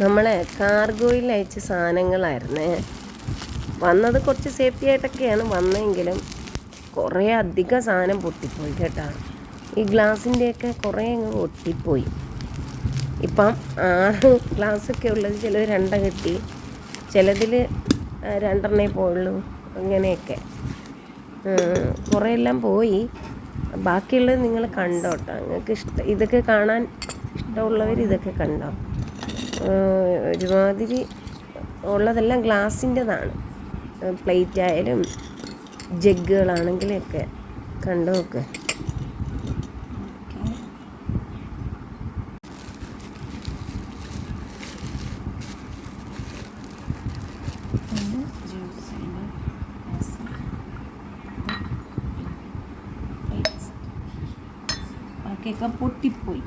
നമ്മളെ കാർഗോയിൽ അയച്ച സാധനങ്ങളായിരുന്നേ. വന്നത് കുറച്ച് സേഫ്റ്റി ആയിട്ടൊക്കെയാണ് വന്നെങ്കിലും കുറേ അധികം സാധനം പൊട്ടിപ്പോയി കേട്ടോ. ഈ ഗ്ലാസിന്റെയൊക്കെ കുറേ അങ്ങ് പൊട്ടിപ്പോയി. ഇപ്പം ആറ് ഗ്ലാസ്സൊക്കെ ഉള്ളത് ചിലത് രണ്ട കിട്ടി ചിലതിൽ രണ്ടെണ്ണേ പോയുള്ളൂ അങ്ങനെയൊക്കെ. കുറേ എല്ലാം പോയി. ബാക്കിയുള്ളത് നിങ്ങൾ കണ്ടോട്ടോ. നിങ്ങൾക്ക് ഇഷ്ടം ഇതൊക്കെ കാണാൻ ഇഷ്ടമുള്ളവർ ഇതൊക്കെ കണ്ടോ? ഒരുമാതിരി ഉള്ളതെല്ലാം ഗ്ലാസിന്റെതാണ്. പ്ലേറ്റ് ആയാലും ജഗ്ഗുകളാണെങ്കിലൊക്കെ കണ്ടു നോക്ക് ബാക്കിയൊക്കെ പൊട്ടിപ്പോയി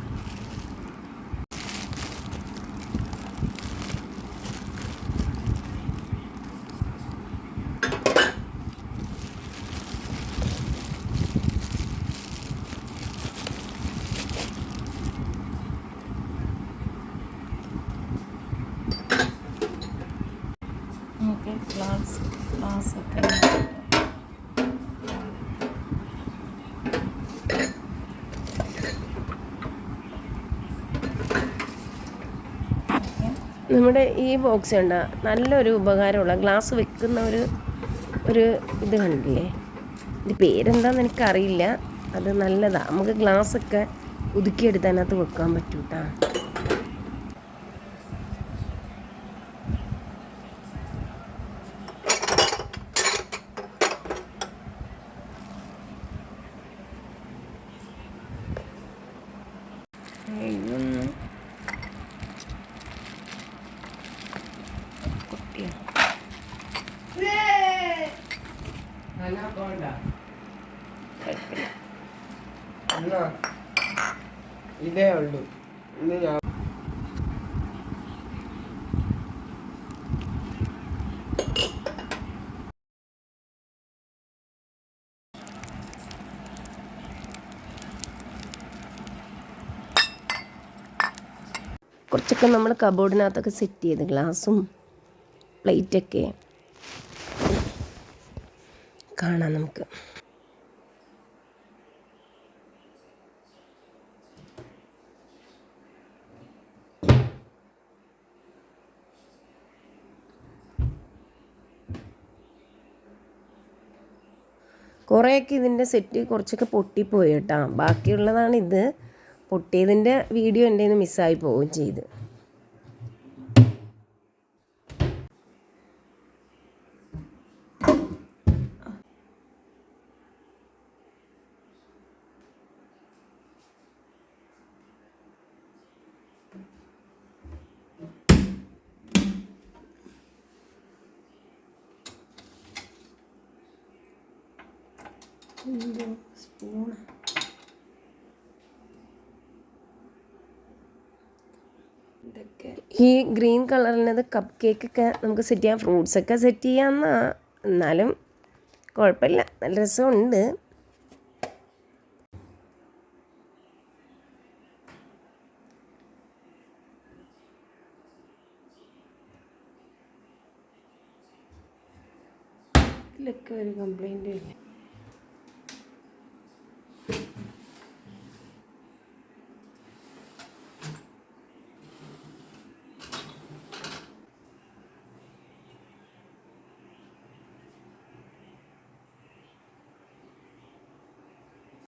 നമുക്ക് ഗ്ലാസ് ഗ്ലാസ് ഒക്കെ നമ്മുടെ ഈ ബോക്സ് ഉണ്ട നല്ലൊരു ഉപകാരമുള്ള ഗ്ലാസ് വെക്കുന്ന ഒരു ഒരു ഇത് കണ്ടില്ലേ? ഇത് പേരെന്താന്ന് എനിക്കറിയില്ല. അത് നല്ലതാണ് നമുക്ക് ഗ്ലാസ്സൊക്കെ ഒതുക്കിയെടുത്ത് അതിനകത്ത് വെക്കാൻ പറ്റൂ ഇതേ ഉള്ളൂ. ഇന്ന് ഞാൻ കുറച്ചൊക്കെ നമ്മൾ കബോർഡിനകത്തൊക്കെ സെറ്റ് ചെയ്ത് ഗ്ലാസും പ്ലേറ്റൊക്കെ കാണാം നമുക്ക്. കുറേയൊക്കെ ഇതിന്റെ സെറ്റ് കുറച്ചൊക്കെ പൊട്ടിപ്പോയി കേട്ടോ. ബാക്കിയുള്ളതാണ് ഇത് പൊട്ടിയതിന്റെ വീഡിയോ എന്റെ നിന്ന് മിസ്സായി പോവുകയും ചെയ്ത്. സ്പൂൺ ഇതൊക്കെ ഈ ഗ്രീൻ കളറിനത് കപ്പ് കേക്കൊക്കെ നമുക്ക് സെറ്റ് ചെയ്യാം. ഫ്രൂട്ട്സൊക്കെ സെറ്റ് ചെയ്യാമെന്നാ എന്നാലും കുഴപ്പമില്ല. നല്ല രസമുണ്ട്. ഇതിലൊക്കെ ഒരു കംപ്ലൈന്റും ഇല്ല